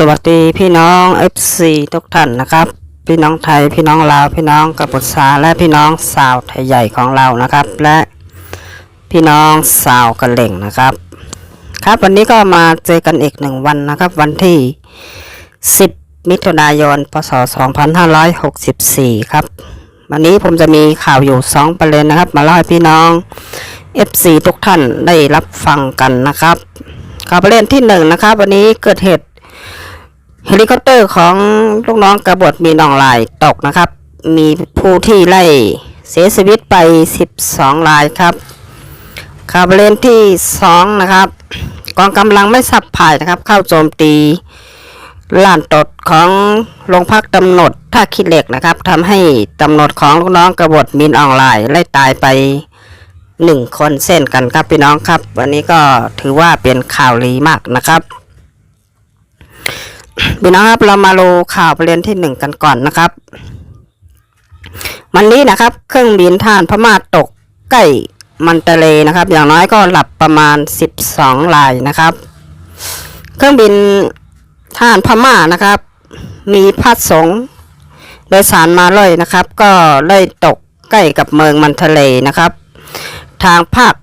สวัสดีพี่น้อง FC ทุกท่านนะครับ พี่น้องไทยพี่น้องลาวพี่น้องกัมพูชาและพี่น้องสาวไทยใหญ่ของเรานะครับ และพี่น้องสาวกระเหล่งนะครับ ครับวันนี้ก็มาเจอกันอีกหนึ่งวันนะครับ วันที่ 10 มิถุนายนพศ 2564 ครับ วันนี้ผมจะมีข่าวอยู่ 2 ประเด็นนะครับ มาเล่าให้พี่น้อง FC ทุกท่านได้รับฟังกันนะครับข่าวประเด็นที่หนึ่งนะครับ วันนี้เกิดเหตุ เฮลิคอปเตอร์ของลูกน้องกระบฏมีนองลายตกนะครับ มีผู้ที่ไล่เสียชีวิตไป 12รายครับข่าวประเด็นที่ 2 นะครับ กองกำลังไม่สับผายนะครับ เข้าโจมตีลานตดของโรงพักตำหนดท่าคิดเหล็กนะครับทำให้ตำหนดของลูกน้องกระบฏมินออนไลน์ไล่ตายไปหนึ่งคนเส้นกันครับพี่น้องครับ วันนี้ก็ถือว่าเป็นข่าวดีมากนะครับ พี่น้องครับเรามาดูข่าวประเด็นที่หนึ่งกันก่อนนะครับ วันนี้นะครับ เครื่องบินท่านพม่าตกใกล้มันเตเลนะครับ อย่างน้อยก็หลับประมาณ 12ลายนะครับ เครื่องบินท่านพม่านะครับ มีพัดสงโดยสารมาเลยนะครับ ก็ได้ตกใกล้กับเมืองมันเทเลนะครับ ทางภาค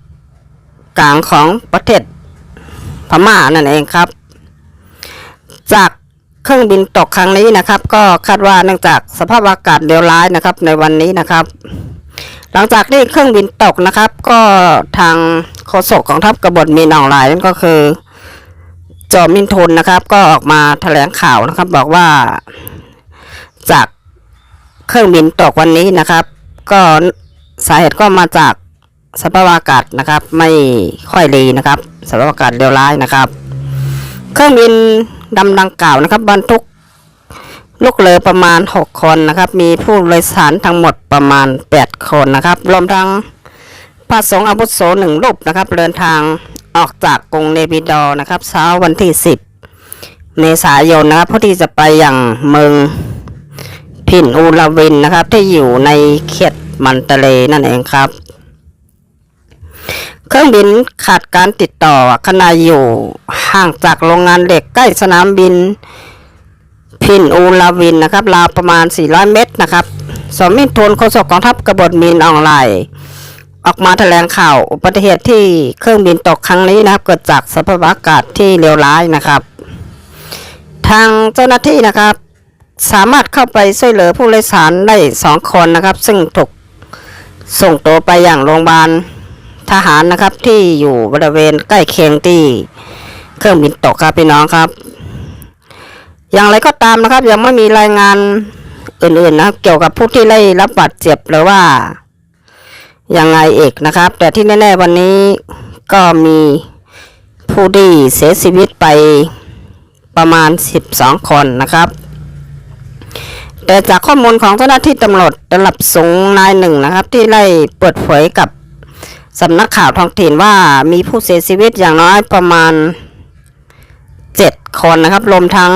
กลางของประเทศพม่านั่นเองครับ จาก เครื่องบินตกครั้งนี้นะครับ ก็คาดว่าเนื่องจากสภาพอากาศเลวร้ายนะครับในวันนี้นะครับ หลังจากที่เครื่องบินตกนะครับ ก็ทางโฆษกของทัพกบฏมีนองหลายนั่นก็คือ จอมินทนนะครับ ก็ออกมาแถลงข่าวนะครับ บอกว่าจากเครื่องบินตกวันนี้นะครับ ก็สาเหตุก็มาจากสภาพอากาศนะครับ ไม่ค่อยดีนะครับสภาพอากาศเลวร้ายนะครับ เครื่องบิน ดำดังกล่าวนะครับบรรทุกลูกเรือประมาณ 6 คนนะครับ มีผู้โดยสารทั้งหมดประมาณ 8 คนนะครับ รวมทั้งพระสงฆ์อาวุโสหนึ่งรูปนะครับ เดินทางออกจากกรุงเนปิดอ์นะครับ เช้าวันที่ 10 เมษายนนะครับเพื่อที่จะไปอย่างเมืองพินอูลาวินนะครับ ที่อยู่ในเขตมันเตเลนั่นเองครับ เครื่องบินขาดการติดต่อขณะอยู่ห่างจากโรงงานเหล็กใกล้สนามบิน พินอูลาวินนะครับราวประมาณ 400 เมตรนะครับสมมินทุนโฆษกกองทัพกบฏมินออนไลน์ออกมาแถลงข่าวอุบัติเหตุที่เครื่องบินตกครั้งนี้นะครับ เกิดจากสภาพอากาศที่เลวร้ายนะครับ ทางเจ้าหน้าที่นะครับ สามารถเข้าไปช่วยเหลือผู้โดยสารได้สองคนนะครับ ซึ่งถูกส่งตัวไปอย่างโรงพยาบาล ทหารนะครับที่อยู่บริเวณใกล้เคียงที่เครื่องบินตกครับพี่น้องครับ อย่างไรก็ตามนะครับ ยังไม่มีรายงานอื่นๆนะเกี่ยวกับผู้ที่ได้รับบาดเจ็บหรือว่ายังไงเอกนะครับ แต่ที่แน่ๆวันนี้ก็มีผู้ที่เสียชีวิตไปประมาณ 12 คนนะครับ แต่จากข้อมูลของเจ้าหน้าที่ตำรวจระดับสูงนายหนึ่งนะครับ ที่ได้เปิดเผยกับ สำนักข่าวท้องถิ่นว่ามีผู้เสียชีวิตอย่างน้อยประมาณเจ็ดคนนะครับ รวมทั้ง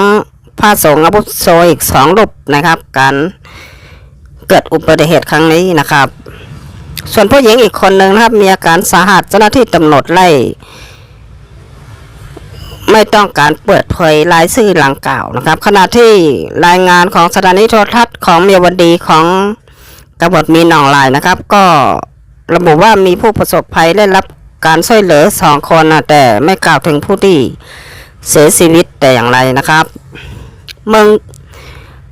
พระสงฆ์อาวุโสอีกสองรูปนะครับ การเกิดอุบัติเหตุครั้งนี้นะครับ ส่วนผู้หญิงอีกคนหนึ่งนะครับ มีอาการสาหัสเจ้าหน้าที่ตำรวจไล่ ไม่ต้องการเปิดเผยรายชื่อหลังกล่าวนะครับ ขณะที่รายงานของสถานีโทรทัศน์ของเมียวดีของกบฏมีหนองลายนะครับ ก็ ระบุว่ามีผู้ประสบภัยได้รับการช่วยเหลือสองคนนะแต่ไม่กล่าวถึงผู้ที่เสียชีวิตแต่อย่างไรนะครับ เมือง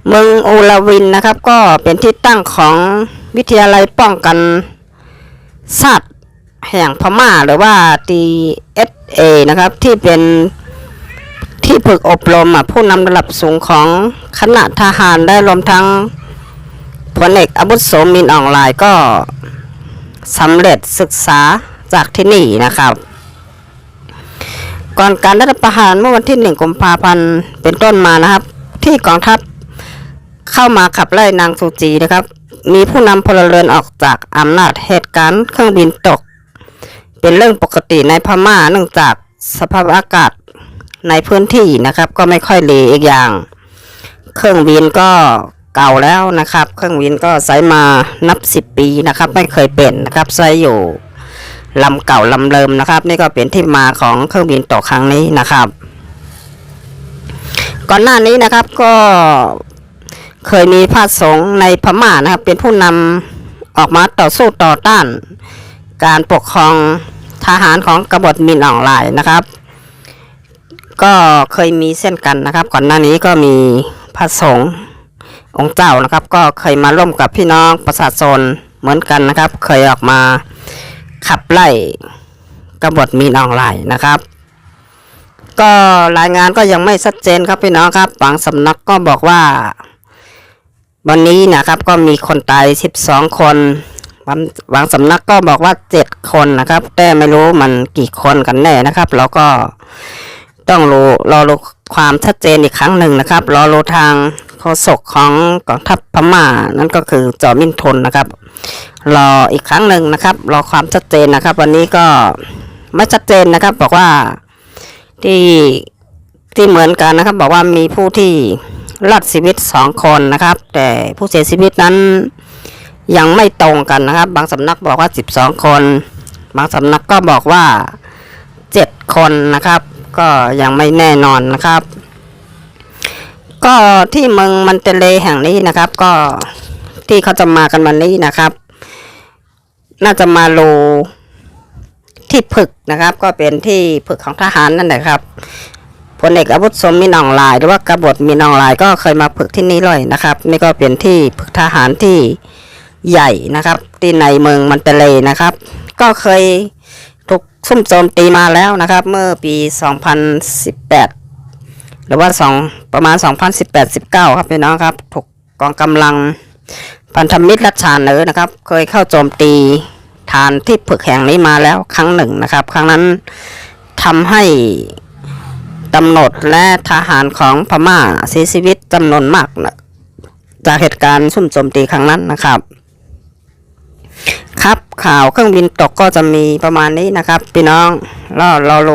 เมืองอูลาวินนะครับ ก็เป็นที่ตั้งของวิทยาลัยป้องกันศาสตร์แห่งพม่าหรือว่า DSA นะครับ ที่เป็นที่ฝึกอบรมผู้นำระดับสูงของคณะทหารได้รวมทั้งพลเอกอาวุโสมินออนไลน์ก็ สำเร็จศึกษาจากที่นี่นะครับ ก่อนการรัฐประหารเมื่อวันที่หนึ่งกุมภาพันธ์เป็นต้นมานะครับ ที่กองทัพเข้ามาขับไล่นางซูจีนะครับ มีผู้นำพลเรือนออกจากอำนาจเหตุการณ์เครื่องบินตก เป็นเรื่องปกติในพม่าเนื่องจากสภาพอากาศในพื้นที่นะครับ ก็ไม่ค่อยดีอีกอย่าง เครื่องบินก็ เก่าแล้วนะครับ เครื่องบินก็ใช้มานับสิบปีนะครับ ไม่เคยเปลี่ยนนะครับใช้อยู่ลำเก่าลำเริมนะครับ นี่ก็เป็นที่มาของเครื่องบินตกครั้งนี้นะครับ ก่อนหน้านี้นะครับก็เคยมีพระสงฆ์ในพม่านะครับ เป็นผู้นำออกมาต่อสู้ต่อต้าน การปกครองทหารของกบฏมินอ่อนไลน์นะครับ ก็เคยมีเส้นกันนะครับ ก่อนหน้านี้ก็มีพระสงฆ์ องค์เจ้านะครับ ก็เคยมาร่วมกับพี่น้องประชาชนเหมือนกันนะครับ เคยออกมาขับไล่กบฏมินออนไลน์นะครับ ก็รายงานก็ยังไม่ชัดเจนครับพี่น้องครับบางสำนักก็บอกว่า วันนี้นะครับก็มีคนตาย 12 คนบางบางสำนักก็บอกว่า 7 คนนะครับ แต่ไม่รู้มันกี่คนกันแน่นะครับเราก็ต้องรู้รอความชัดเจนอีกครั้งหนึ่งนะครับ รอรูทาง ษกของกองทัพพม่า นั่นก็คือจอมินทนนะครับ รออีกครั้งหนึ่งนะครับ รอความชัดเจนนะครับ วันนี้ก็ไม่ชัดเจนนะครับ บอกว่าที่ที่เหมือนกันนะครับ บอกว่ามีผู้ที่รอดชีวิตสองคนนะครับ แต่ผู้เสียชีวิตนั้นยังไม่ตรงกันนะครับ บางสำนักบอกว่าสิบสองคน บางสำนักก็บอกว่าเจ็ดคนนะครับ ก็ยังไม่แน่นอนนะครับ ก็ที่เมืองมันเตเลแห่งนี้นะครับ ก็ที่เขาจะมากันวันนี้นะครับ น่าจะมาโลที่ผึกนะครับ ก็เป็นที่ผึกของทหารนั่นแหละครับพลเอกอาวุธสมมีนองลาย หรือว่ากบฏมีนองลายก็เคยมาผึกที่นี่เลยนะครับนี่ก็เป็นที่ผึกทหารที่ใหญ่นะครับที่ในเมืองมันเตเลนะครับ ก็เคยถูกซุ่มโจมตีมาแล้วนะครับ เมื่อปี 2018 หรือว่าสองประมาณ 2018-19 ครับพี่น้องครับถูกกองกำลังพันธมิตรรัชชาเนอนะครับ เคยเข้าโจมตีฐานที่ผึกแห่งนี้มาแล้วครั้งหนึ่งนะครับ ครั้งนั้นทำให้ตำรวจและทหารของพม่าเสียชีวิตจำนวนมากนะจากเหตุการณ์ซุ่มโจมตีครั้งนั้นนะครับ ครับข่าวเครื่องบินตกก็จะมีประมาณนี้นะครับ พี่น้องราเราโล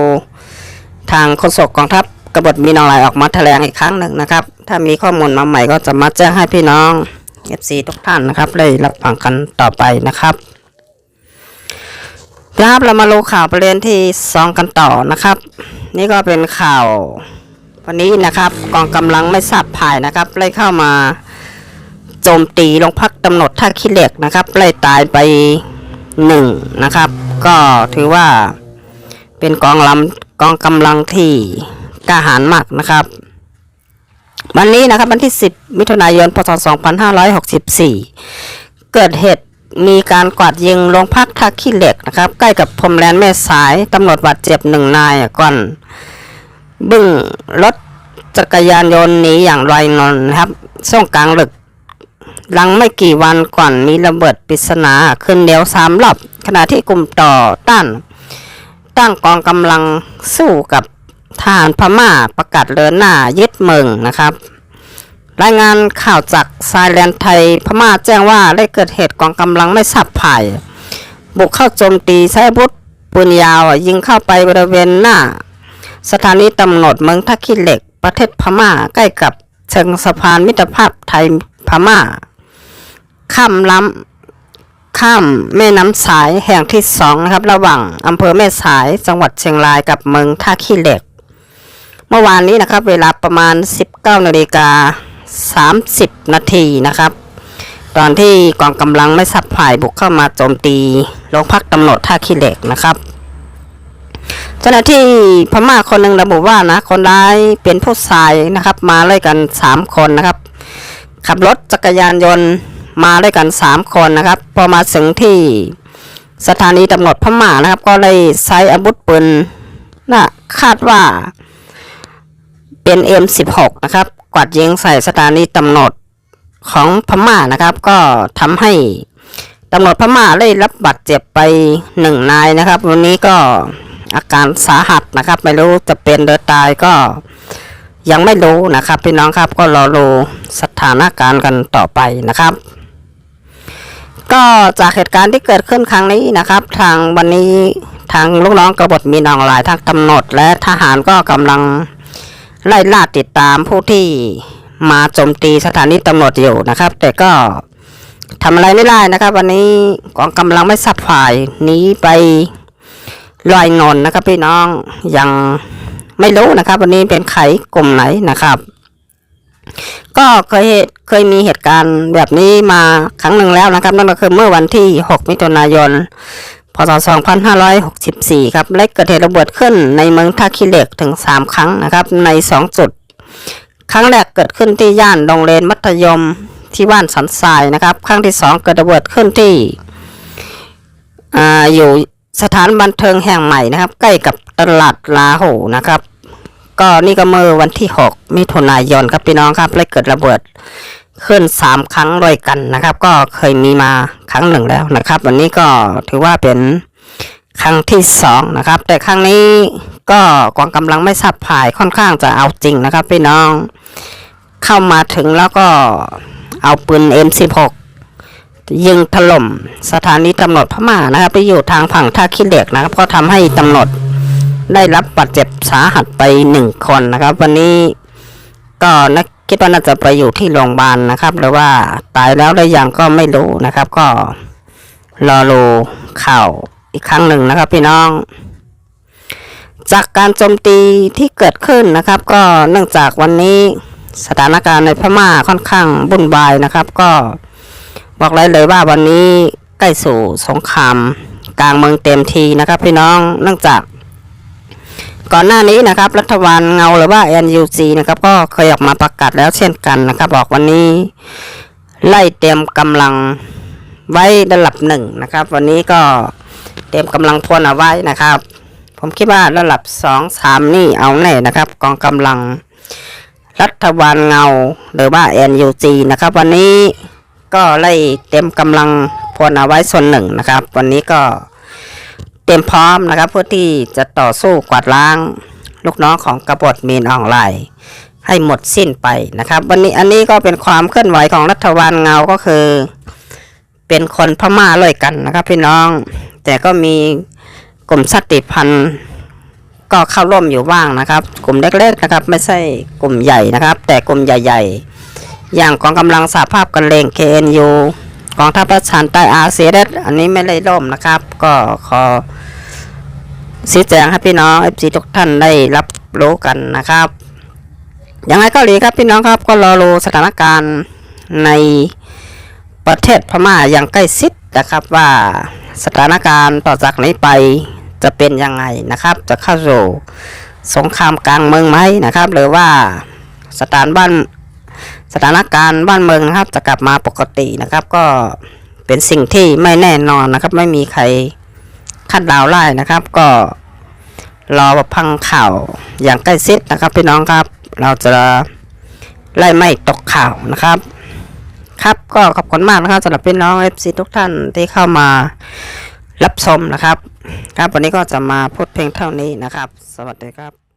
ทางโฆษกกองทัพ กบฏมีนองลายออกมาแถลงอีกครั้งหนึ่งนะครับ ถ้ามีข้อมูลมาใหม่ก็จะมาแจ้งให้พี่น้อง FC ทุกท่านนะครับ ได้รับฟังกันต่อไปนะครับนะครับเรามาลงข่าวประเด็นที่สองกันต่อนะครับ นี่ก็เป็นข่าว วันนี้นะครับกองกำลังไม่ทราบภายนะครับไล่เข้ามาโจมตีโรงพักตำรวจท่าขี้เหล็กนะครับไล่ตายไปหนึ่งนะครับ ก็ถือว่าเป็นกองลำกองกำลังที่ กาหาญมากนะครับ วันนี้นะครับวันที่ 10 มิถุนายนพศ 2564 เกิดเหตุมีการกวาดยิงโรงพักท่าขี้เหล็กนะครับ ใกล้กับพรมแดนแม่สายตำรวจบาดเจ็บหนึ่งนายก่อนบึ้งรถจักรยานยนต์หนีอย่างไรนอนนะครับช่วงกลางดึกหลังไม่กี่วันก่อนมีระเบิดปริศนาขึ้นเดียวสามรอบขณะที่กลุ่มต่อต้านตั้งกองกำลังสู้กับ ทหารพม่าประกาศเดินหน้ายึดเมืองนะครับรายงานข่าวจากไซแลนไทยพม่าแจ้งว่าได้เกิดเหตุกองกำลังไม่ทราบภายบุกเข้าโจมตีใช้อาวุธปืนยาวยิงเข้าไปบริเวณหน้า สถานีตำรวจเมืองท่าขี้เหล็ก ประเทศพม่าใกล้กับเชิงสะพานมิตรภาพไทยพม่า ข้ามล้ำข้ามแม่น้ำสายแห่งที่สองนะครับ ระหว่างอำเภอแม่สายจังหวัดเชียงรายกับเมืองท่าขี้เหล็ก เมื่อวานนี้นะครับ เวลาประมาณ 19นาฬิกา30 นาทีนะครับ ตอนที่กองกำลังไม่สับฝ่ายบุกเข้ามาโจมตีโรงพักตำรวจท่าขี้เหล็กนะครับเจ้าหน้าที่พม่าคนหนึ่งระบุว่านะคนร้ายเป็นผู้ชายนะครับ มาเลยกันสามคนนะครับ ขับรถจักรยานยนต์มาด้วยกันสามคนนะครับ พอมาถึงที่สถานีตำรวจพม่านะครับ ก็เลยใช้อาวุธปืนนะคาดว่า เป็น M16 นะครับกวาดยิงใส่สถานีตำรวจของพม่านะครับ ก็ทำให้ตำรวจพม่าได้รับบาดเจ็บไปหนึ่งนายนะครับ วันนี้ก็อาการสาหัสนะครับ ไม่รู้จะเป็นหรือตายก็ยังไม่รู้นะครับ พี่น้องครับก็รอดูสถานการณ์กันต่อไปนะครับ ก็จากเหตุการณ์ที่เกิดขึ้นครั้งนี้นะครับ ทางวันนี้ทางลูกน้องกบฏมีนองหลายทางตำรวจและทหารก็กำลัง ไล่ล่าติดตามผู้ที่มาโจมตีสถานีตำรวจอยู่นะครับ แต่ก็ทำอะไรไม่ได้นะครับ วันนี้กองกำลังไม่สับฝ่ายนี้ไปลอยนอนนะครับพี่น้องยังไม่รู้นะครับ วันนี้เป็นใครกลุ่มไหนนะครับ ก็เคยเหตุเคยมีเหตุการณ์แบบนี้มาครั้งหนึ่งแล้วนะครับ นั่นก็คือเมื่อวันที่ 6 มิถุนายน พศ 2564 ครับและเกิดเหตุระเบิดขึ้นในเมืองท่าขี้เหล็กถึง 3 ครั้งนะครับใน 2 จุด ครั้งแรกเกิดขึ้นที่ย่านโรงเรียนมัธยมที่บ้านสันทรายนะครับ ครั้งที่ 2 เกิดระเบิดขึ้นที่ออยู่สถานบันเทิงแห่งใหม่นะครับ ใกล้กับตลาดลาโหนะครับ ก็นี่ก็เมื่อวันที่ 6 มิถุนายนครับพี่น้องครับและเกิดระเบิด ขึ้น 3 ครั้งด้วยกันนะครับ ก็เคยมีมาครั้งหนึ่งแล้วนะครับ วันนี้ก็ถือว่าเป็นครั้งที่สองนะครับ แต่ครั้งนี้ก็กองกำลังไม่ทราบผ่ายค่อนข้างจะเอาจริงนะครับพี่น้องเข้ามาถึงแล้วก็เอาปืน M16 ยิงถล่มสถานีตำรวจพม่านะครับไปอยู่ทางฝั่งท่าขี้เหล็กนะครับ ก็ทำให้ตำรวจได้รับบาดเจ็บสาหัสไปหนึ่งคนนะครับ วันนี้ก็นัก คิดว่าน่าจะไปอยู่ที่โรงพยาบาลนะครับหรือว่าตายแล้วหรือยังก็ไม่รู้นะครับ ก็รอรูข่าวอีกครั้งหนึ่งนะครับ พี่น้อง จากการโจมตีที่เกิดขึ้นนะครับ ก็เนื่องจากวันนี้สถานการณ์ในพม่าค่อนข้างวุ่นวายนะครับ ก็บอกเลยเลยว่าวันนี้ใกล้สู่สงครามกลางเมืองเต็มทีนะครับ พี่น้องเนื่องจาก ก่อนหน้านี้นะครับ รัฐบาลเงาหรือว่า NUG นะครับก็เคยออกมาประกาศแล้วเช่นกันนะครับ บอกวันนี้ไล่เตรียมกำลังไว้ระดับหนึ่งนะครับ วันนี้ก็เตรียมกำลังพลเอาไว้นะครับ ผมคิดว่าระดับสองสามนี่เอาแน่นะครับ กองกำลังรัฐบาลเงาหรือว่า NUG นะครับ วันนี้ก็ไล่เตรียมกำลังพลเอาไว้ส่วนหนึ่งนะครับ วันนี้ก็ เตรียมพร้อมนะครับเพื่อที่จะต่อสู้กวาดล้าง ลูกน้องของกบฏมีนออนไลน์ให้หมดสิ้นไปนะครับ วันนี้อันนี้ก็เป็นความเคลื่อนไหวของรัฐบาลเงาก็คือ เป็นคนพม่าเลยกันนะครับ พี่น้อง แต่ก็มีกลุ่มสติพันธ์ก็เข้าร่วมอยู่บ้างนะครับ กลุ่มเล็กๆนะครับ ไม่ใช่กลุ่มใหญ่นะครับ แต่กลุ่มใหญ่ ๆ อย่างกองกำลังสหภาพกันเลง KNU กองทัพประชานใต้อาเซียนอันนี้ไม่ได้ร่มนะครับ ก็ขอชี้แจงให้พี่น้องเอฟซีทุกท่านได้รับรู้กันนะครับยังไงก็ดีครับพี่น้องครับก็รอรู้สถานการณ์ในประเทศพม่าอย่างใกล้ชิดนะครับว่าสถานการณ์ต่อจากนี้ไปจะเป็นยังไงนะครับ จะเข้าสู่สงครามกลางเมืองไหมนะครับ หรือว่าสถานบ้าน สถานการณ์บ้านเมืองนะครับ จะกลับมาปกตินะครับ ก็เป็นสิ่งที่ไม่แน่นอนนะครับ ไม่มีใครคาดเดาได้นะครับ ก็รอพังข่าวอย่างใกล้ชิดนะครับพี่น้องครับ เราจะไล่ไม่ตกข่าวนะครับ ครับก็ขอบคุณมากนะครับสำหรับพี่น้อง FC ทุกท่านที่เข้ามารับชมนะครับ ครับวันนี้ก็จะมาพูดเพียงเท่านี้นะครับ สวัสดีครับ